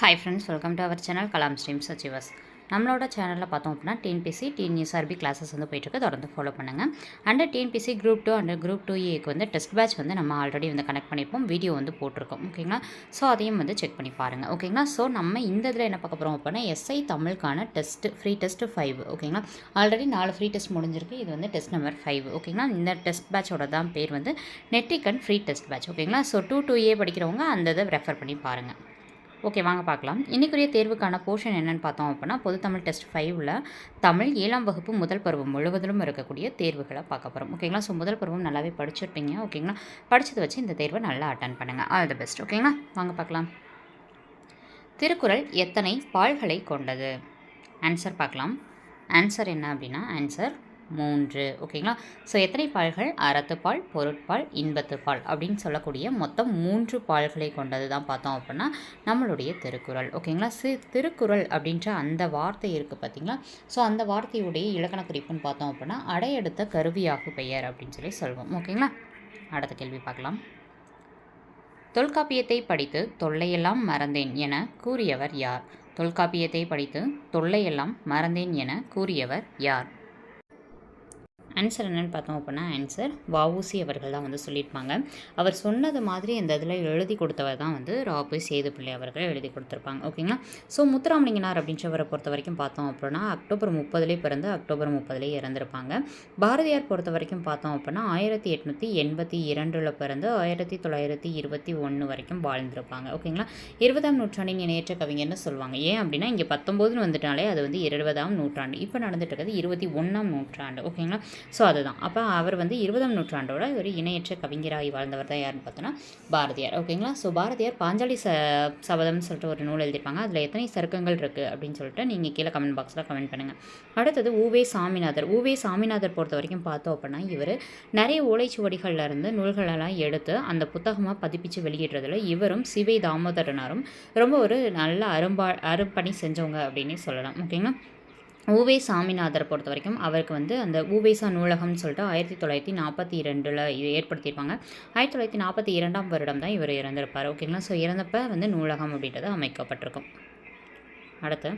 Hi friends welcome to our channel Kalam stream சச்சிவஸ் நம்மளோட சேனலில் பார்த்தோம் அப்படின்னா டிஎன்பிசி டிஎன்யூஎஸ்ஆர்பி கிளாஸஸ் வந்து போயிட்டுருக்கு தொடர்ந்து ஃபாலோ பண்ணுங்கள் under TNPSC group two under group two ஏக்கு வந்து டெஸ்ட் பேட்ச் வந்து நம்ம ஆல்ரெடி வந்து கனெக்ட் பண்ணியிருப்போம். வீடியோ வந்து போட்டிருக்கோம். ஓகேங்களா ஸோ அதையும் வந்து செக் பண்ணி பாருங்கள் ஓகேங்களா ஸோ நம்ம இந்த இதில் என்ன பார்க்க போகிறோம் அப்படின்னா எஸ்ஐ தமிழுக்கான டெஸ்ட் ஃப்ரீ டெஸ்ட் ஃபைவ் ஓகேங்களா ஆல்ரெடி நாலு ஃப்ரீ டெஸ்ட் முடிஞ்சிருக்கு. இது வந்து டெஸ்ட் நம்பர் ஃபைவ் ஓகேங்களா இந்த டெஸ்ட் பேட்சோட தான் பேர் வந்து நெட்டிக் அண்ட் ஃப்ரீ டெஸ்ட் பேட்ச் ஓகேங்களா ஸோ டூ டூ ஏ படிக்கிறவங்க அந்த இதை ரெஃபர் பண்ணி பாருங்கள் ஓகே வாங்க பார்க்கலாம். இன்றைக்குரிய தேர்வுக்கான போர்ஷன் என்னென்னு பார்த்தோம் அப்படின்னா தமிழ் டெஸ்ட் ஃபைவ்ல தமிழ் ஏழாம் வகுப்பு முதல் பருவம் முழுவதிலும் இருக்கக்கூடிய தேர்வுகளை பார்க்க போகிறோம் ஓகேங்களா ஸோ முதல் பருவம் நல்லாவே படிச்சிருப்பீங்க. ஓகேங்களா படித்ததை வச்சு இந்த தேர்வை நல்லா அட்டன் பண்ணுங்கள் ஆல் தி பெஸ்ட் ஓகேங்களா வாங்க பார்க்கலாம். திருக்குறள் எத்தனை பால்களை கொண்டது? ஆன்சர் பார்க்கலாம். ஆன்சர் என்ன அப்படின்னா ஆன்சர் மூன்று ஓகேங்களா ஸோ எத்தனை பால்கள்? அறத்துப்பால் பொருட்பால் இன்பத்துப்பால் அப்படின்னு சொல்லக்கூடிய மொத்தம் மூன்று பால்களை கொண்டது தான் பார்த்தோம் அப்படின்னா நம்மளுடைய திருக்குறள் ஓகேங்களா சி திருக்குறள் அப்படின்ற அந்த வார்த்தை இருக்குது பார்த்தீங்களா? ஸோ அந்த வார்த்தையுடைய இலக்கண குறிப்புன்னு பார்த்தோம் அப்படின்னா அடையெடுத்த கருவியாகு பெயர் அப்படின்னு சொல்லி சொல்வோம் ஓகேங்களா அடுத்த கேள்வி பார்க்கலாம். தொல்காப்பியத்தை படித்து தொல்லையெல்லாம் மறந்தேன் என கூறியவர் யார்? தொல்காப்பியத்தை படித்து தொல்லையெல்லாம் மறந்தேன் என கூறியவர் யார்? ஆன்சர் என்னென்னு பார்த்தோம் அப்படின்னா ஆன்சர் வவுசி அவர்கள் தான் வந்து சொல்லியிருப்பாங்க. அவர் சொன்னது மாதிரி இந்த இதில் எழுதி கொடுத்தவர் தான் வந்து ராபு சேதுப்பிள்ளை அவர்கள் எழுதி கொடுத்துருப்பாங்க. ஓகேங்களா ஸோ முத்துராமலிங்கனார் அப்படின்றவரை பொறுத்த வரைக்கும் பார்த்தோம் அப்படின்னா அக்டோபர் முப்பதுலேயே பிறந்து அக்டோபர் முப்பதுலேயே இறந்துருப்பாங்க. பாரதியார் பொறுத்த வரைக்கும் பார்த்தோம் அப்படின்னா ஆயிரத்தி எட்நூற்றி எண்பத்தி இரண்டில் பிறந்து ஆயிரத்தி தொள்ளாயிரத்தி இருபத்தி ஒன்று வரைக்கும் வாழ்ந்திருப்பாங்க. ஓகேங்களா இருபதாம் நூற்றாண்டின் இணையற்ற கவிஞர்னு சொல்லுவாங்க. ஏன் அப்படின்னா இங்கே பத்தொம்போதுன்னு வந்துட்டாலே அது வந்து இருபதாம் நூற்றாண்டு. இப்போ நடந்துட்டு இருக்கிறது இருபத்தி ஒன்றாம் நூற்றாண்டு. ஓகேங்களா ஸோ அதுதான். அப்போ அவர் வந்து இருபதாம் நூற்றாண்டோட ஒரு இணையற்ற கவிஞராகி வாழ்ந்தவர் தான் யாருன்னு பார்த்தோன்னா பாரதியார். ஓகேங்களா? ஸோ பாரதியார் பாஞ்சாலி ச சபதம்னு சொல்லிட்டு ஒரு நூல் எழுதியிருப்பாங்க. அதில் எத்தனை சருக்கங்கள் இருக்குது அப்படின்னு சொல்லிட்டு நீங்கள் கீழே கமெண்ட் பாக்ஸில் கமெண்ட் பண்ணுங்கள் அடுத்தது ஊவே சாமிநாதர். ஊவே சாமிநாதர் பொறுத்த வரைக்கும் பார்த்தோம் அப்படின்னா இவர் நிறைய ஓலைச்சுவடிகளில் இருந்து நூல்களெல்லாம் எடுத்து அந்த புத்தகமாக பதிப்பிச்சு வெளியிடுறதுல இவரும் சிவை தாமோதரனாரும் ரொம்ப ஒரு நல்ல அரும்பா அருப்பணி செஞ்சவங்க அப்படின்னே சொல்லலாம். ஓகேங்களா? ஊவே சாமிநாதரை பொறுத்த வரைக்கும் அவருக்கு வந்து அந்த ஊவேசா நூலகம்னு சொல்லிட்டு ஆயிரத்தி தொள்ளாயிரத்தி நாற்பத்தி இரண்டில் ஏற்படுத்தியிருப்பாங்க. ஆயிரத்தி தொள்ளாயிரத்தி நாற்பத்தி இரண்டாம் வருடம் தான் இவர் இறந்திருப்பார். ஓகேங்களா ஸோ இறந்தப்ப வந்து நூலகம் அப்படின்றது அமைக்கப்பட்டிருக்கும். அடுத்து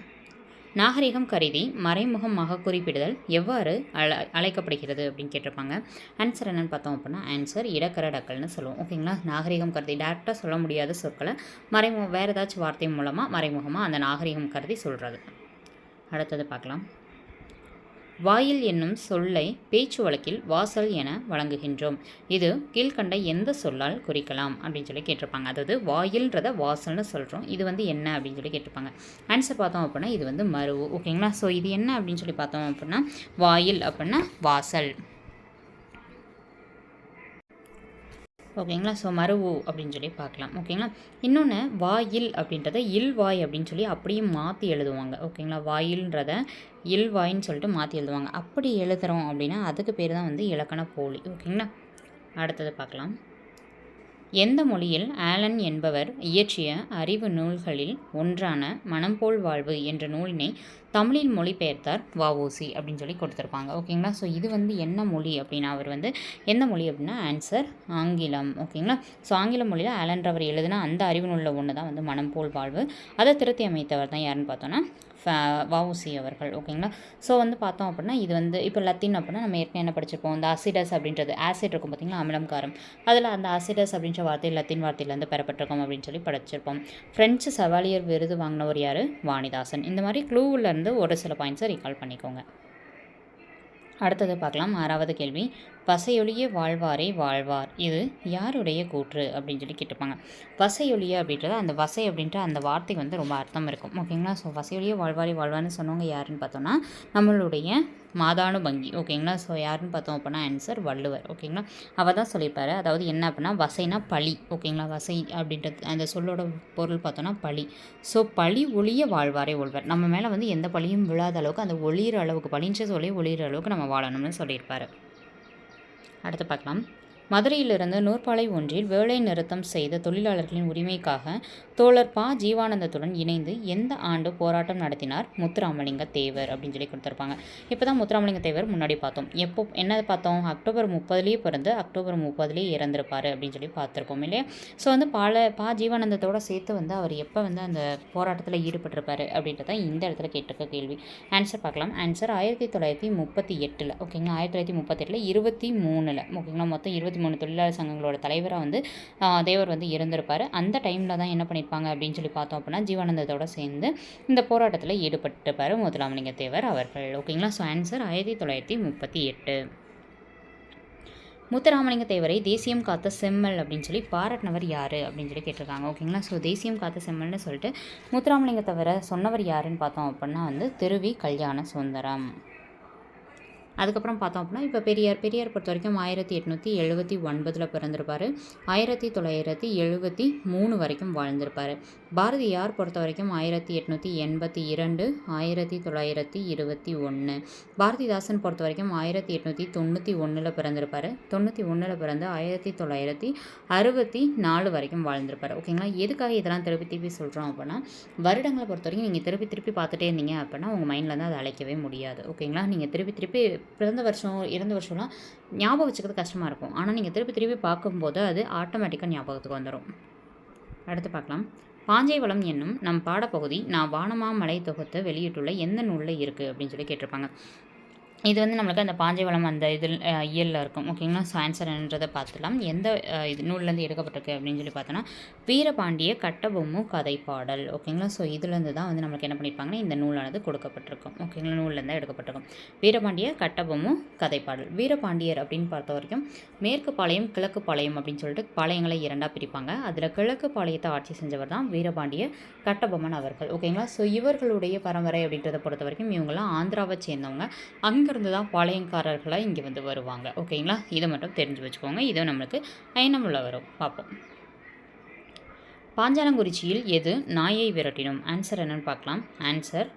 நாகரிகம் கருதி மறைமுகமாக குறிப்பிடுதல் எவ்வாறு அழ அழைக்கப்படுகிறது அப்படின்னு கேட்டிருப்பாங்க. ஆன்சர் என்னென்னு பார்த்தோம் அப்படின்னா ஆன்சர் இடக்கரடக்கல்னு சொல்லுவோம். ஓகேங்களா நாகரிகம் கருதி டேரெக்டாக சொல்ல முடியாத சொற்களை மறைமுக வேறு ஏதாச்சும் வார்த்தை மூலமாக மறைமுகமாக அந்த நாகரிகம் கருதி சொல்கிறது அடுத்தது பார்க்கலாம். வாயில் என்னும் சொல்லை பேச்சு வழக்கில் வாசல் என வழங்குகின்றோம். இது கீழ்கண்ட எந்த சொல்லால் குறிக்கலாம் அப்படின்னு சொல்லி கேட்டிருப்பாங்க. அதாவது வாயில்ன்றத வாசல்னு சொல்கிறோம் இது வந்து என்ன அப்படின்னு சொல்லி கேட்டிருப்பாங்க. ஆன்சர் பார்த்தோம் அப்படின்னா இது வந்து மருவு. ஓகேங்களா ஸோ இது என்ன அப்படின்னு சொல்லி பார்த்தோம் அப்படின்னா வாயில் அப்படின்னா வாசல். ஓகேங்களா? ஸோ மருவு அப்படின்னு சொல்லி பார்க்கலாம். ஓகேங்களா? இன்னொன்று வாயில் அப்படின்றத இல் வாய் அப்படின்னு சொல்லி அப்படியே மாற்றி எழுதுவாங்க. ஓகேங்களா? வாயில்ன்றத இல் வாயின்னு சொல்லிட்டு மாற்றி எழுதுவாங்க. அப்படி எழுதுகிறோம் அப்படின்னா அதுக்கு பேர் தான் வந்து இலக்கண போலி. ஓகேங்களா? அடுத்தது பார்க்கலாம். எந்த மொழியில் ஆலன் என்பவர் இயற்றிய அறிவு நூல்களில் ஒன்றான மனம் போல் வாழ்வு என்ற நூலினை தமிழில் மொழிபெயர்த்தார் வஉசி அப்படின்னு சொல்லி கொடுத்துருப்பாங்க. ஓகேங்களா? ஸோ இது வந்து என்ன மொழி அப்படின்னா அவர் வந்து எந்த மொழி அப்படின்னா ஆன்சர் ஆங்கிலம். ஓகேங்களா? ஸோ ஆங்கில மொழியில் ஆலன்றவர் எழுதுனா அந்த அறிவு நூலில் ஒன்று தான் வந்து மனம் போல் வாழ்வு. அதை திருத்தி அமைத்தவர் தான் யாருன்னு பார்த்தோன்னா வவுசி அவர்கள் ஓகேங்களா? ஸோ வந்து பார்த்தோம் அப்படின்னா இது வந்து இப்போ லத்தின் அப்படின்னா நம்ம ஏற்கனவே என்ன படிச்சிருப்போம்? இந்த அசிடஸ் அப்படின்றது ஆசிட் இருக்கும் பார்த்திங்களா? அமிலம் காரம் அதில் அந்த அசிடஸ் அப்படின்ற வார்த்தை லத்தின் வார்த்தையிலேருந்து பெறப்பட்டிருக்கோம் அப்படின்னு சொல்லி படிச்சிருப்போம். ஃப்ரெஞ்சு சவாலியர் விருது வாங்கினவர் யார்? வாணிதாசன். இந்த மாதிரி க்ளூவிலேருந்து ஒரு சில பாயிண்ட்ஸை ரீகால் பண்ணிக்கோங்க. அடுத்தது பார்க்கலாம் ஆறாவது கேள்வி. பசையொழிய வாழ்வாரே வாழ்வார். இது யாருடைய கூற்று? அப்படின்னு சொல்லி கேட்டுப்பாங்க வசையொழிய அப்படின்றது அந்த வசை அப்படின்ற அந்த வார்த்தைக்கு வந்து ரொம்ப அர்த்தம் இருக்கும். ஓகேங்களா? ஸோ வசையொழிய வாழ்வாரே வாழ்வார்னு சொன்னவங்க யாருன்னு பார்த்தோன்னா நம்மளுடைய மாதானு பங்கி. ஓகேங்களா? ஸோ யாருன்னு பார்த்தோம் அப்படின்னா ஆன்சர் வள்ளுவர். ஓகேங்களா? அவர் தான் சொல்லியிருப்பார். அதாவது என்ன அப்படின்னா வசைனா பழி. ஓகேங்களா? வசை அப்படின்றது அந்த சொல்லோட பொருள் பார்த்தோன்னா பழி. ஸோ பழி ஒளிய வாழ்வாரே ஒழ்வர் நம்ம மேலே வந்து எந்த பழியும் விழாத அளவுக்கு அந்த ஒளிகிற அளவுக்கு பழின்ற சொல்லி ஒளிகிற அளவுக்கு நம்ம வாழணும்னு சொல்லியிருப்பார். அடுத்து பார்க்கலாம். மதுரையிலிருந்து நூற்பாலை ஒன்றில் வேலை நிறுத்தம் செய்த தொழிலாளர்களின் உரிமைக்காக தோழர் பா. ஜீவானந்தத்துடன் இணைந்து எந்த ஆண்டு போராட்டம் நடத்தினார்? முத்துராமலிங்க தேவர் அப்படின்னு சொல்லி கொடுத்துருப்பாங்க. இப்போ தான் முத்துராமலிங்க தேவர் முன்னாடி பார்த்தோம். எப்போ என்ன பார்த்தோம்? அக்டோபர் முப்பதுலேயே பிறந்து அக்டோபர் முப்பதுலேயே இறந்திருப்பார் அப்படின்னு சொல்லி பார்த்துருப்போம் இல்லையா? ஸோ வந்து பால பா. ஜீவானந்தத்தோட சேர்த்து வந்து அவர் எப்போ வந்து அந்த போராட்டத்தில் ஈடுபட்டிருப்பார் அப்படின்றத இந்த இடத்துல கேட்டிருக்க கேள்வி. ஆன்சர் பார்க்கலாம். ஆன்சர் ஆயிரத்தி தொள்ளாயிரத்தி முப்பத்தி எட்டில் ஓகேங்களா ஆயிரத்தி தொள்ளாயிரத்தி முப்பத்தெட்டில் இருபத்தி மூணில் ஓகேங்களா மொத்தம் இருபத்தி மூணு தொழிலாளர் சங்கங்களோட தலைவராக வந்து தேவர் வந்து இருந்திருப்பார் அந்த டைமில் தான் என்ன பண்ணியிருப்பாங்க அப்படின்னு சொல்லி பார்த்தோம் அப்படின்னா ஜீவானந்தத்தோட சேர்ந்து இந்த போராட்டத்தில் ஈடுபட்டிருப்பார் முத்துராமலிங்க தேவர் அவர்கள். ஓகேங்களா ஸோ ஆன்சர் ஆயிரத்தி தொள்ளாயிரத்தி முப்பத்தி எட்டு. முத்துராமலிங்க தேவரை தேசியம் காத்த செம்மல் அப்படின்னு சொல்லி பாராட்டினவர் யார் அப்படின்னு சொல்லி கேட்டிருக்காங்க. ஓகேங்களா ஸோ தேசியம் காத்த செம்மல்னு சொல்லிட்டு முத்துராமலிங்க தவிர சொன்னவர் யாருன்னு பார்த்தோம் அப்படின்னா வந்து திருவி கல்யாண சுந்தரம். அதுக்கப்புறம் பார்த்தோம் அப்படின்னா இப்போ பெரியார் பெரியார் பொறுத்த வரைக்கும் ஆயிரத்தி எட்நூற்றி எழுபத்தி ஒன்பதில் பிறந்திருப்பார். ஆயிரத்தி தொள்ளாயிரத்தி எழுபத்தி மூணு வரைக்கும் வாழ்ந்திருப்பார். பாரதியார் பொறுத்த வரைக்கும் ஆயிரத்தி எட்நூற்றி எண்பத்தி இரண்டு ஆயிரத்தி தொள்ளாயிரத்தி இருபத்தி ஒன்று பாரதிதாசன் பொறுத்த வரைக்கும் ஆயிரத்தி எட்நூற்றி தொண்ணூற்றி ஒன்றில் பிறந்திருப்பார். தொண்ணூற்றி ஒன்றில் பிறந்து ஆயிரத்தி தொள்ளாயிரத்தி அறுபத்தி நாலு வரைக்கும் வாழ்ந்திருப்பார். ஓகேங்களா? எதுக்காக இதெல்லாம் திருப்பி திருப்பி சொல்கிறோம் அப்படின்னா வருடங்களை பொறுத்த வரைக்கும் நீங்கள் திருப்பி திருப்பி பார்த்துட்டே இருந்தீங்க அப்படின்னா உங்கள் மைண்டில் வந்து அதை அழைக்கவே முடியாது. ஓகேங்களா? நீங்கள் திருப்பி திருப்பி பிறந்த வருஷம் இறந்த வருஷம்லாம் ஞாபகம் வச்சுக்கிறது கஷ்டமாக இருக்கும். ஆனால் நீங்கள் திருப்பி திருப்பி பார்க்கும்போது அது ஆட்டோமேட்டிக்காக ஞாபகத்துக்கு வந்துடும் அடுத்து பார்க்கலாம். பாஞ்சை வளம் என்னும் நம் பாடப்பகுதி நான் வானமா மலை தொகுத்து வெளியிட்டுள்ள எந்த நூலில் இருக்குது அப்படின்னு சொல்லி கேட்டிருப்பாங்க. இது வந்து நம்மளுக்கு அந்த பாஞ்சை வளம் அந்த இதில் இயலில் இருக்கும். ஓகேங்களா? ஸோ ஆன்சர் என்னன்றதை பார்த்துலாம். எந்த இது நூல்லேருந்து எடுக்கப்பட்டிருக்கு அப்படின்னு சொல்லி பார்த்தோன்னா வீரபாண்டிய கட்டபொம்மு கதை பாடல் ஓகேங்களா? ஸோ இதுலேருந்து தான் வந்து நம்மளுக்கு என்ன பண்ணியிருப்பாங்கன்னா இந்த நூலானது கொடுக்கப்பட்டிருக்கும். ஓகேங்களா? நூல்லேருந்து எடுக்கப்பட்டிருக்கும். வீரபாண்டிய கட்டபொம்மு கதைப்பாடல். வீரபாண்டியர் அப்படின்னு பார்த்த வரைக்கும் மேற்கு பாளையம் கிழக்கு பாளையம் அப்படின்னு சொல்லிட்டு பாளையங்களை இரண்டாக பிரிப்பாங்க. அதில் கிழக்கு பாளையத்தை ஆட்சி செஞ்சவர் தான் வீரபாண்டிய கட்டபொம்மன் அவர்கள். ஓகேங்களா? ஸோ இவர்களுடைய பரம்பரை அப்படின்றத பொறுத்த வரைக்கும் இவங்கெல்லாம் ஆந்திராவை சேர்ந்தவங்க. அங்கே அங்கேருந்து தான் பாளையங்காரர்களாக இங்கே வந்து வருவாங்க. ஓகேங்களா? இதை மட்டும் தெரிஞ்சு வச்சுக்கோங்க. இது நம்மளுக்கு ஐநமுள்ள வரும். பார்ப்போம். பாஞ்சாலங்குறிச்சியில் எது நாயை விரட்டிடும்? ஆன்சர் என்னென்னு பார்க்கலாம். ஆன்சர்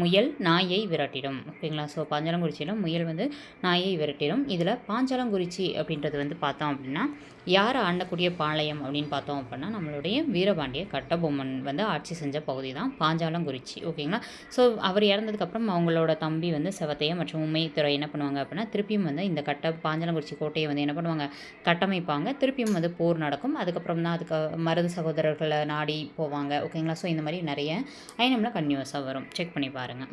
முயல் நாயை விரட்டிடும். ஓகேங்களா? ஸோ பாஞ்சாலங்குறிச்சியில் முயல் வந்து நாயை விரட்டிடும். இதில் பாஞ்சாலங்குறிச்சி அப்படின்றது வந்து பார்த்தோம் அப்படின்னா யார் ஆண்டக்கூடிய பாளையம் அப்படின்னு பார்த்தோம் அப்படின்னா நம்மளுடைய வீரபாண்டிய கட்டபொம்மன் வந்து ஆட்சி செஞ்ச பகுதி தான் பாஞ்சாலங்குறிச்சி. ஓகேங்களா? ஸோ அவர் இறந்ததுக்கப்புறம் அவங்களோட தம்பி வந்து செவத்தைய மற்றும் உண்மைத்துறை என்ன பண்ணுவாங்க அப்படின்னா திருப்பியும் வந்து இந்த கட்ட பாஞ்சாலங்குறிச்சி கோட்டையை வந்து என்ன பண்ணுவாங்க? கட்டமைப்பாங்க. திருப்பியும் வந்து போர் நடக்கும். அதுக்கப்புறம் தான் அதுக்கு மருது சகோதரர்களை நாடி போவாங்க. ஓகேங்களா? ஸோ இந்த மாதிரி நிறைய ஐனமில் கன்யூஸாக வரும். செக் பண்ணி பாருங்கள்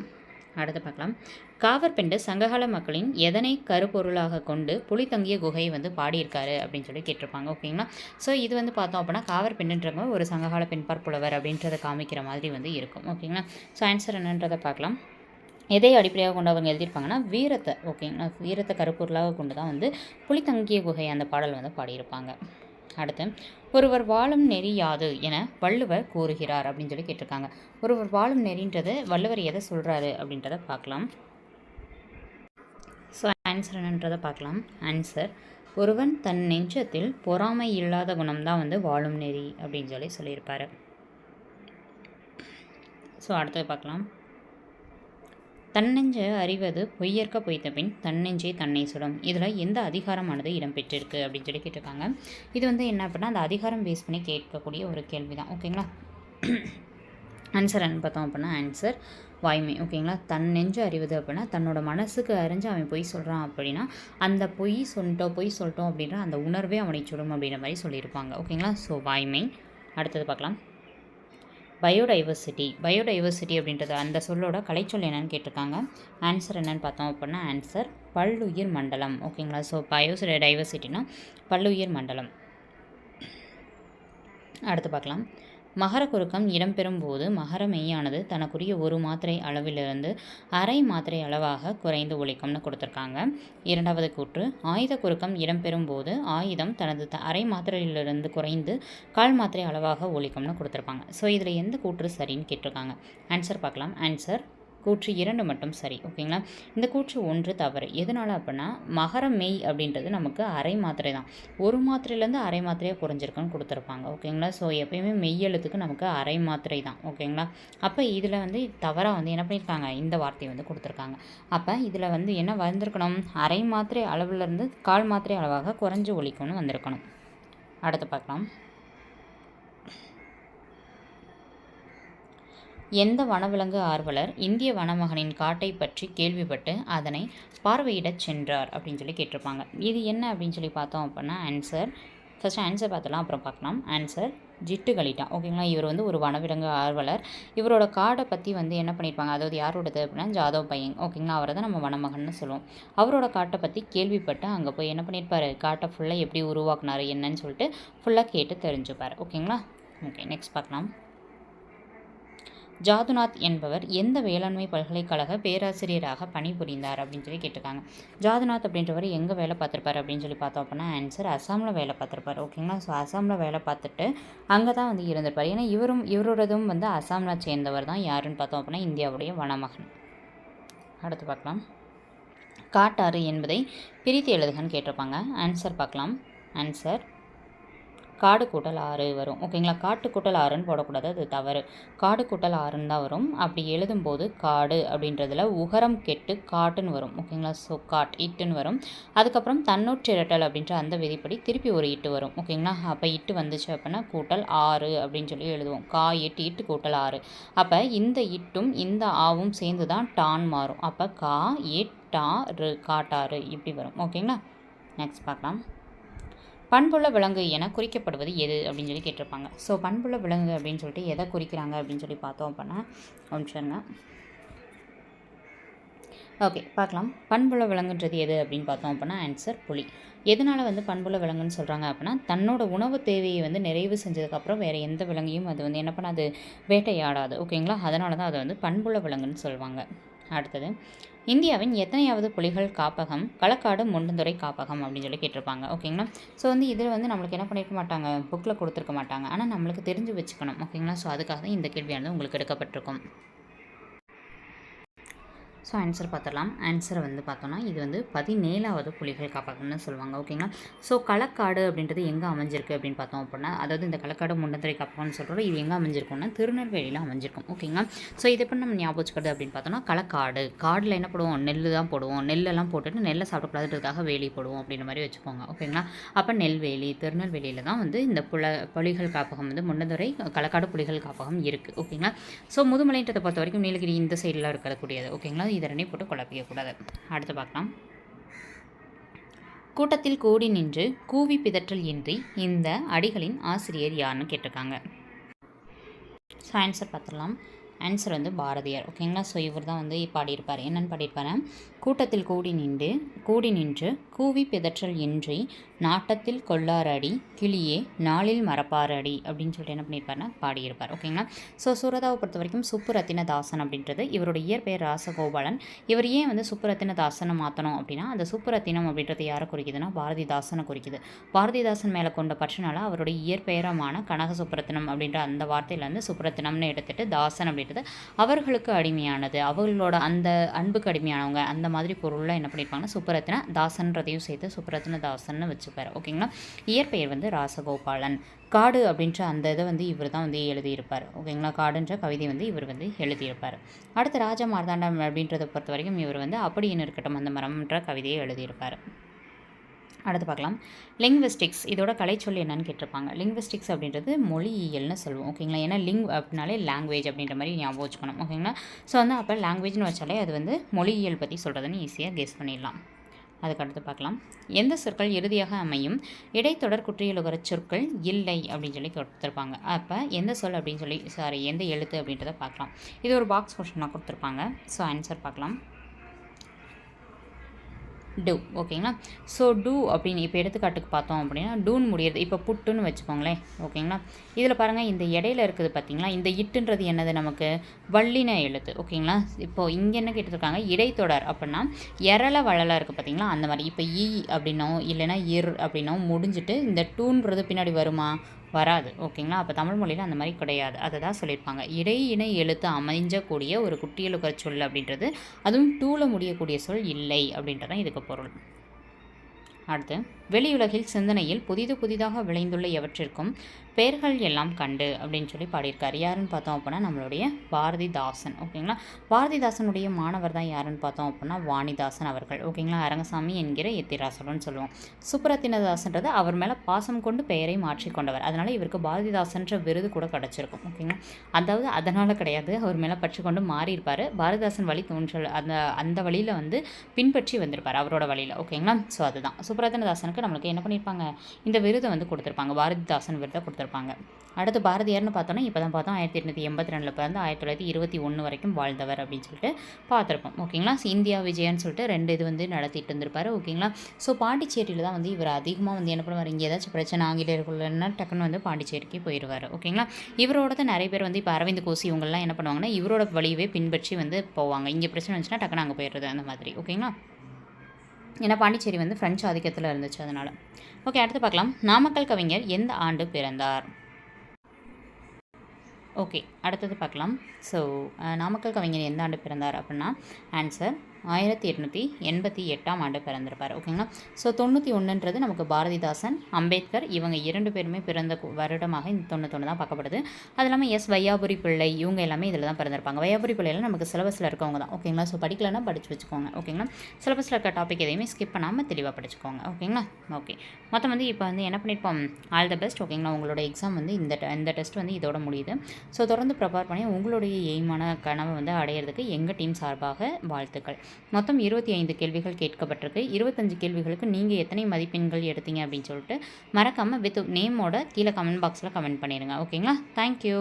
அடுத்து பார்க்கலாம். காவற்பெண்டு சங்ககால மக்களின் எதனை கருப்பொருளாக கொண்டு புலி தங்கிய குகையை வந்து பாடியிருக்காரு அப்படின்னு சொல்லி கேட்டிருப்பாங்க. ஓகேங்களா ஸோ இது வந்து பார்த்தோம் அப்படின்னா காவற்பெண்ணுன்றவங்க ஒரு சங்ககால பெண்பார் புலவர் அப்படின்றத காமிக்கிற மாதிரி வந்து இருக்கும். ஓகேங்களா ஸோ ஆன்சர் என்னன்றதை பார்க்கலாம். எதை அடிப்படையாக கொண்டு அவங்க எழுதியிருப்பாங்கன்னா வீரத்தை ஓகேங்களா வீரத்தை கருப்பொருளாக கொண்டு தான் வந்து புலி தங்கிய குகை அந்த பாடல் வந்து பாடியிருப்பாங்க. அடுத்து ஒருவர் வாழும் நெறி யாது என வள்ளுவர் கூறுகிறார் அப்படின்னு சொல்லி கேட்டிருக்காங்க. ஒருவர் வாழும் நெறின்றது வள்ளுவர் எதை சொல்கிறாரு அப்படின்றத பார்க்கலாம். ஸோ ஆன்சர் என்னன்றதை பார்க்கலாம். ஆன்சர் ஒருவன் தன் நெஞ்சத்தில் பொறாமை இல்லாத குணம்தான் வந்து வாழும் நெறி அப்படின்னு சொல்லி சொல்லியிருப்பார். ஸோ அடுத்தது பார்க்கலாம். தன்னெஞ்ச அறிவது பொய்யற்க பொய்த்த பின் தன்னெஞ்சே தன்னை சுடும். இதில் எந்த அதிகாரமானது இடம்பெற்றிருக்கு அப்படின்னு சொல்லி கேட்டிருக்காங்க. இது வந்து என்ன அப்படின்னா அந்த அதிகாரம் பேஸ் பண்ணி கேட்கக்கூடிய ஒரு கேள்வி தான் ஓகேங்களா ஆன்சர் என்ன பார்த்தோம் அப்படின்னா ஆன்சர் வாய்மை. ஓகேங்களா தன் நெஞ்சு அறிவது அப்படின்னா தன்னோட மனசுக்கு அறிஞ்சு அவன் பொய் சொல்கிறான் அப்படின்னா அந்த பொய் சொல்லிட்டோம் பொய் சொல்லிட்டோம் அப்படின்ற அந்த உணர்வே அவனை சுடும் அப்படின்ற மாதிரி சொல்லியிருப்பாங்க. ஓகேங்களா ஸோ வாய்மை. அடுத்தது பார்க்கலாம். பயோடைவர்சிட்டி பயோடைவர்சிட்டி அப்படின்றது அந்த சொல்லோட கலைச்சொல் என்னன்னு கேட்டிருக்காங்க. ஆன்சர் என்னன்னு பார்த்தோம் அப்படின்னா ஆன்சர் பல்லுயிர் மண்டலம். ஓகேங்களா ஸோ பயோஸ் டைவர்சிட்டினா பல்லுயிர் மண்டலம். அடுத்து பார்க்கலாம். மகர குறுக்கம் இடம்பெறும் போது மகர மெய்யானது தனக்குரிய ஒரு மாத்திரை அளவிலிருந்து அரை மாத்திரை அளவாக குறைந்து ஒழிக்கும்னு கொடுத்துருக்காங்க. இரண்டாவது கூற்று ஆயுத குறுக்கம் இடம்பெறும் போது ஆயுதம் தனது த அரை மாத்திரையிலிருந்து குறைந்து கால் மாத்திரை அளவாக ஒழிக்கும்னு கொடுத்துருப்பாங்க. ஸோ இதில் எந்த கூற்று சரின்னு கேட்டிருக்காங்க. ஆன்சர் பார்க்கலாம். ஆன்சர் கூற்று இரண்டு மட்டும் சரி ஓகேங்களா? இந்த கூற்று ஒன்று தவறு. எதனால் அப்படின்னா மகர மெய் அப்படின்றது நமக்கு அரை மாத்திரை தான். ஒரு மாத்திரையிலேருந்து அரை மாத்திரையாக குறைஞ்சிருக்குன்னு கொடுத்துருப்பாங்க ஓகேங்களா? ஸோ எப்பயுமே மெய் எழுத்துக்கு நமக்கு அரை மாத்திரை தான் ஓகேங்களா? அப்போ இதில் வந்து தவறாக வந்து என்ன பண்ணியிருக்காங்க இந்த வார்த்தையை வந்து கொடுத்துருக்காங்க. அப்போ இதில் வந்து என்ன வந்திருக்கணும்? அரை மாத்திரை அளவுலேருந்து கால் மாத்திரை அளவாக குறைஞ்சு ஒழிக்கணும்னு வந்திருக்கணும். அடுத்து பார்க்கலாம் எந்த வனவிலங்கு ஆர்வலர் இந்திய வனமகனின் காட்டை பற்றி கேள்விப்பட்டு அதனை பார்வையிடச் சென்றார் அப்படின்னு சொல்லி கேட்டிருப்பாங்க. இது என்ன அப்படின்னு சொல்லி பார்த்தோம் அப்படின்னா ஆன்சர் ஃபஸ்ட்டு ஆன்சர் பார்த்தலாம் அப்புறம் பார்க்கலாம். ஆன்சர் ஜிட்டு கலிட்டா ஓகேங்களா இவர் வந்து ஒரு வனவிலங்கு ஆர்வலர். இவரோட காடை பற்றி வந்து என்ன பண்ணியிருப்பாங்க? அதாவது யாரோடது அப்படின்னா ஜாதவ் பையன். ஓகேங்களா அவரை தான் நம்ம வனமகன்னு சொல்லுவோம். அவரோட காட்டை பற்றி கேள்விப்பட்டு அங்கே போய் என்ன பண்ணியிருப்பார்? காட்டை ஃபுல்லாக எப்படி உருவாக்குனாரு என்னன்னு சொல்லிட்டு ஃபுல்லாக கேட்டு தெரிஞ்சுப்பார். ஓகேங்களா ஓகே நெக்ஸ்ட் பார்க்கலாம். ஜாதுநாத் என்பவர் எந்த வேளாண்மை பல்கலைக்கழக பேராசிரியராக பணிபுரிந்தார் அப்படின்னு சொல்லி கேட்டிருக்காங்க. ஜாதுநாத் அப்படின்றவர் எங்கே வேலை பார்த்துருப்பார் அப்படின்னு சொல்லி பார்த்தோம் அப்படின்னா ஆன்சர் அசாமில் வேலை பார்த்துருப்பார். ஓகேங்களா ஸோ அசாமில் வேலை பார்த்துட்டு அங்கே தான் வந்து இருந்திருப்பார் ஏன்னா இவரும் இவரோடதும் வந்து அசாமில் சேர்ந்தவர் தான் யாருன்னு பார்த்தோம் அப்படின்னா இந்தியாவுடைய வனமகன். அடுத்து பார்க்கலாம். காட்டாறு என்பதை பிரித்து எழுதுகன்னு கேட்டிருப்பாங்க. ஆன்சர் பார்க்கலாம். ஆன்சர் காடு கூட்டல் ஆறு வரும். ஓகேங்களா காட்டு கூட்டல் ஆறுன்னு போடக்கூடாது. அது தவறு. காடு கூட்டல் ஆறுன்னு தான் வரும். அப்படி எழுதும்போது காடு அப்படின்றதுல உகரம் கெட்டு காட்டுன்னு வரும். ஓகேங்களா ஸோ காட் இட்டுன்னு வரும். அதுக்கப்புறம் தன்னூற்றிரட்டல் அப்படின்ற அந்த விதிப்படி திருப்பி ஒரு இட்டு வரும். ஓகேங்களா அப்போ இட்டு வந்துச்சு அப்படின்னா கூட்டல் ஆறு அப்படின்னு சொல்லி எழுதுவோம். கா எட்டு இட்டு கூட்டல் ஆறு. அப்போ இந்த இட்டும் இந்த ஆவும் சேர்ந்து தான் டான் மாறும். அப்போ கா எட்டாறு காட்டாறு இப்படி வரும். ஓகேங்களா நெக்ஸ்ட் பார்க்கலாம். பண்புள்ள விலங்கு என குறிக்கப்படுவது எது அப்படின்னு சொல்லி கேட்டிருப்பாங்க. ஸோ பண்புள்ள விலங்கு அப்படின்னு சொல்லிட்டு எதை குறிக்கிறாங்க அப்படின்னு சொல்லி பார்த்தோம் அப்படின்னா நிமிஷங்க ஓகே பார்க்கலாம். பண்புள்ள விலங்குன்றது எது அப்படின்னு பார்த்தோம் அப்படின்னா ஆன்சர் புலி. எதனால் வந்து பண்புள்ள விலங்குன்னு சொல்கிறாங்க அப்படின்னா தன்னோட உணவு தேவையை வந்து நிறைவு செஞ்சதுக்கப்புறம் வேறு எந்த விலங்கையும் அது வந்து என்ன பண்ணாது வேட்டையாடாது. ஓகேங்களா அதனால தான் அதை வந்து பண்புள்ள விலங்குன்னு சொல்லுவாங்க. அடுத்தது இந்தியாவின் எத்தனையாவது புலிகள் காப்பகம் களக்காடு முண்டந்துறை காப்பகம் அப்படின்னு சொல்லி கேட்டிருப்பாங்க. ஓகேங்களா ஸோ வந்து இதில் வந்து நம்மளுக்கு என்ன பண்ணியிருக்க மாட்டாங்க? புக்கில் கொடுத்துருக்க மாட்டாங்க. ஆனால் நம்மளுக்கு தெரிஞ்சு வச்சுக்கணும். ஓகேங்களா ஸோ அதுக்காக தான் இந்த கேள்வியானது உங்களுக்கு எடுக்கப்பட்டிருக்கும். ஸோ ஆன்சர் பார்த்துடலாம். ஆன்சரை வந்து பார்த்தோன்னா இது வந்து பதினேழாவது புலிகள் காப்பகம்னு சொல்லுவாங்க. ஓகேங்களா ஸோ களக்காடு அப்படின்றது எங்கே அமைஞ்சிருக்கு அப்படின்னு பார்த்தோம் அப்படின்னா அதாவது இந்த களக்காடு முண்டத்துறை காப்பகம்னு சொல்கிறோம் இது எங்கே அமைஞ்சிருக்கும்னா திருநெல்வேலியில் அமைஞ்சிருக்கும். ஓகேங்களா ஸோ இது எப்படி நம்ம ஞாபகம் வச்சுக்கிறது அப்படின்னு பார்த்தோம்னா களக்காடு. காடில் என்ன போடுவோம்? நெல் தான் போடுவோம். நெல்லெல்லாம் போட்டுட்டு நெல்லை சாப்பிடக்கூடாதுன்றதுக்காக வேலி போடுவோம் அப்படின்ற மாதிரி வச்சுக்கோங்க ஓகேங்களா அப்போ நெல்வேலி திருநெல்வேலியில் தான் வந்து இந்த புல புலிகள் காப்பகம் வந்து முன்னதுரை களக்காடு புலிகள் காப்பகம் இருக்குது ஓகேங்களா ஸோ முதுமலைன்றதை பொறுத்த வரைக்கும் நீலகிரி இந்த சைடெலாம் இருக்கக்கூடியது. ஓகேங்களா அதாவது இதை ரெண்டையும் போட்டு குழப்பிக்கக்கூடாது. அடுத்து பார்க்கலாம். கூட்டத்தில் கூடி நின்று கூவி பிதற்றல் இன்றி இந்த அடிகளின் ஆசிரியர் யாருன்னு கேட்டிருக்காங்க. ஸோ ஆன்சர் பார்த்துடலாம். ஆன்சர் வந்து பாரதியார். ஓகேங்களா ஸோ இவர் தான் வந்து பாடியிருப்பார். என்னென்னு பாடியிருப்பாரு? கூட்டத்தில் கூடி நின்று கூடி நின்று கூவி பிதற்றல் இன்றி நாட்டத்தில் கொள்ளாரடி கிளியே நாளில் மரப்பாரடி அப்படின்னு சொல்லிட்டு என்ன பண்ணியிருப்பாருன்னா பாடியிருப்பார். ஓகேங்களா ஸோ சுரதாவை பொறுத்த வரைக்கும் சுப்புரத்தின தாசன் அப்படின்றது இவரோட இயற்பெயர் ராசகோபாலன். இவர் ஏன் வந்து சுப்புரத்தின தாசனை மாற்றணும் அப்படின்னா அந்த சுப்புரத்தினம் அப்படின்றது யாரை குறிக்குதுன்னா பாரதிதாசனை குறிக்குது. பாரதிதாசன் மேலே கொண்ட பற்றினால அவருடைய இயற்பெயரமான கனக சுப்புரத்தினம் அப்படின்ற அந்த வார்த்தையிலேருந்து சுப்புரத்தினம்னு எடுத்துகிட்டு தாசன் அப்படின்னு அப்படின்றது அவர்களுக்கு அடிமையானது. அவர்களோட அந்த அன்புக்கு அடிமையானவங்க அந்த மாதிரி பொருளில் என்ன பண்ணியிருப்பாங்கன்னா சுப்பரத்ன தாசன்றதையும் சேர்த்து சுப்பரத்ன தாசன்னு வச்சுப்பார். ஓகேங்களா இயற்பெயர் வந்து ராசகோபாலன். காடு அப்படின்ற அந்த இதை வந்து இவர் தான் வந்து எழுதியிருப்பார். ஓகேங்களா காடுன்ற கவிதை வந்து இவர் வந்து எழுதியிருப்பார். அடுத்து ராஜா மார்த்தாண்டம் அப்படின்றத பொறுத்த வரைக்கும் இவர் வந்து அப்படின்னு இருக்கட்டும் அந்த மரம்ன்ற கவிதையை எழுதியிருப்பார். அடுத்து பார்க்கலாம். லிங்விஸ்டிக்ஸ் இதோட கலைச்சொல் என்னன்னு கேட்டிருப்பாங்க. லிங்விஸ்டிக்ஸ் அப்படின்றது மொழியியல்னு சொல்லுவோம் ஓகேங்களா ஏன்னா லிங் அப்படின்னாலே லாங்குவேஜ் அப்படின்ற மாதிரி ஞாபகம் வச்சுக்கணும் ஓகேங்களா ஸோ வந்து அப்போ லாங்குவேஜ்னு வச்சாலே அது வந்து மொழியியல் பற்றி சொல்கிறதுன்னு ஈஸியாக கெஸ் பண்ணிடலாம். அதுக்கு அடுத்து பார்க்கலாம். எந்த சொற்கள் இறுதியாக அமையும்? இடைத்தொடர் குற்றியலுகிற சொற்கள் இல்லை அப்படின்னு சொல்லி கொடுத்துருப்பாங்க. அப்போ எந்த சொல் அப்படின்னு சொல்லி சாரி எந்த எழுத்து அப்படின்றத பார்க்கலாம். இது ஒரு பாக்ஸ் கொஷனாக கொடுத்துருப்பாங்க. ஸோ ஆன்சர் பார்க்கலாம். டூ ஓகேங்களா ஸோ டூ அப்படின்னு இப்போ எடுத்துக்காட்டுக்கு பார்த்தோம் அப்படின்னா டூன் முடியுது இப்போ புட்டுன்னு வச்சுக்கோங்களேன் ஓகேங்களா இதில் பாருங்கள் இந்த இடையில இருக்குது பார்த்தீங்களா இந்த இட்டுன்றது என்னது நமக்கு? வள்ளின எழுத்து ஓகேங்களா இப்போது இங்கே என்ன கேட்டிருக்காங்க? இடைத்தொடர் அப்படின்னா எரள வளலாக இருக்குது பார்த்தீங்களா அந்த மாதிரி. இப்போ ஈ அப்படின்னோ இல்லைன்னா இர் அப்படின்னோ முடிஞ்சிட்டு இந்த டூன்றது பின்னாடி வருமா? வராது ஓகேங்களா? அப்போ தமிழ் மொழியில் அந்த மாதிரி கிடையாது. அதை தான் சொல்லியிருப்பாங்க. இடை இணை எழுத்து அமைஞ்சக்கூடிய ஒரு குட்டியலுக்கிற சொல் அப்படின்றது அதுவும் டூவில் முடியக்கூடிய சொல் இல்லை அப்படின்றதான் இதுக்கு பொருள். அடுத்து. வெளியுலகில் சிந்தனையில் புதிது புதிதாக விளைந்துள்ள எவற்றிற்கும் பெயர்கள் எல்லாம் கண்டு அப்படின்னு சொல்லி பாடியிருக்கார். யாருன்னு பார்த்தோம் அப்படின்னா நம்மளுடைய பாரதிதாசன். ஓகேங்களா? பாரதிதாசனுடைய மாணவர் தான் யாருன்னு பார்த்தோம் அப்படின்னா வாணிதாசன் அவர்கள். ஓகேங்களா? அரங்கசாமி என்கிற எத்திராசலன்னு சொல்லுவோம். சுப்ரத்தினதாசன்றது அவர் மேலே பாசம் கொண்டு பெயரை மாற்றி கொண்டவர். அதனால் இவருக்கு பாரதிதாசன்ற விருது கூட கிடச்சிருக்கும். ஓகேங்களா? அதாவது அதனால் கிடையாது. அவர் மேலே பற்றி கொண்டு மாறியிருப்பார். பாரதிதாசன் வழி தோன்றல் அந்த அந்த வழியில் வந்து பின்பற்றி வந்திருப்பார். அவரோட வழியில். ஓகேங்களா? ஸோ அதுதான். சுப்ரத்தினதாசனுக்கு நம்மளுக்கு என்ன பண்ணியிருப்பாங்க இந்த விருதை வந்து கொடுத்துருப்பாங்க. பாரதிதாசன் விருதை கொடுத்துருப்பாங்க. அடுத்து பாரதியார்னு பார்த்தோன்னா இப்போ தான் பார்த்தோம். ஆயிரத்தி எட்நூற்றி எண்பத்தி ரெண்டில் பிறந்து ஆயிரத்தி தொள்ளாயிரத்தி இருபத்தி ஒன்று வரைக்கும் வாழ்ந்தவர் அப்படின்னு சொல்லிட்டு பார்த்துருப்போம். ஓகேங்களா? இந்தியா விஜயன்னு சொல்லிட்டு ரெண்டு இது வந்து நடத்திட்டு இருந்திருப்பாரு. ஓகேங்களா? ஸோ பாண்டிச்சேரியில் தான் வந்து இவர் அதிகமாக வந்து என்ன பண்ணுவார்? இங்கே ஏதாச்சும் பிரச்சனை ஆங்கிலேயர்கள்னா டக்குன்னு வந்து பாண்டிச்சேரிக்கு போயிடுவார் ஓகேங்களா? இவரோட தான் நிறைய பேர் வந்து இப்போ அரவிந்த் கோசி இவங்கெல்லாம் என்ன பண்ணுவாங்கன்னா இவரோட வழியவே பின்பற்றி வந்து போவாங்க. இங்கே பிரச்சனை வந்துச்சுன்னா டக்குன்னு அங்கே போயிடுறது அந்த மாதிரி. ஓகேங்களா? ஏன்னா பாண்டிச்சேரி வந்து ஃப்ரெஞ்சு ஆதிக்கத்தில் இருந்துச்சு அதனால். ஓகே அடுத்து பார்க்கலாம். நாமக்கல் கவிஞர் எந்த ஆண்டு பிறந்தார்? ஓகே அடுத்தது பார்க்கலாம். ஸோ நாமக்கல் கவிஞர் எந்த ஆண்டு பிறந்தார் அப்படின்னா ஆன்சர் ஆயிரத்தி எட்நூற்றி எண்பத்தி எட்டாம் ஆண்டு பிறந்திருப்பார். ஓகேங்களா ஸோ தொண்ணூற்றி ஒன்றுன்றது நமக்கு பாரதிதாசன் அம்பேத்கர் இவங்க இரண்டு பேருமே பிறந்த வருடமாக இந்த தொண்ணூத்தொன்று தான் பார்க்கப்படுது. அது இல்லாமல் எஸ் வையாபுரி பிள்ளை இவங்க எல்லாமே இதில் தான் பிறந்திருப்பாங்க. வையாபுரி பிள்ளையில நமக்கு சிலபஸில் இருக்கவங்க தான். ஓகேங்களா ஸோ படிக்கலன்னா படித்து வச்சுக்கோங்க. ஓகேங்களா சிலபஸில் இருக்க டாபிக் எதையுமே ஸ்கிப் பண்ணாமல் தெளிவாக படிச்சுக்கோங்க. ஓகேங்களா ஓகே மொத்தம் வந்து இப்போ வந்து என்ன பண்ணியிருப்போம் ஆல் த பெஸ்ட் ஓகேங்களா உங்களோட எக்ஸாம் வந்து இந்த இந்த டெஸ்ட் வந்து இதோட முடியுது. ஸோ தொடர்ந்து ப்ரிப்பேர் பண்ணி உங்களுடைய எய்மான கனவை வந்து அடையிறதுக்கு எங்கள் டீம் சார்பாக வாழ்த்துக்கள். மொத்தம் இருபத்தி ஐந்து கேள்விகள் கேட்கப்பட்டிருக்கு. இருபத்தஞ்சு கேள்விகளுக்கு நீங்கள் எத்தனை மதிப்பெண்கள் எடுத்தீங்க அப்படின்னு சொல்லிட்டு மறக்காமல் வித் நேமோட கீழே கமெண்ட் பாக்ஸில் கமெண்ட் பண்ணிடுங்க. ஓகேங்களா தேங்க்யூ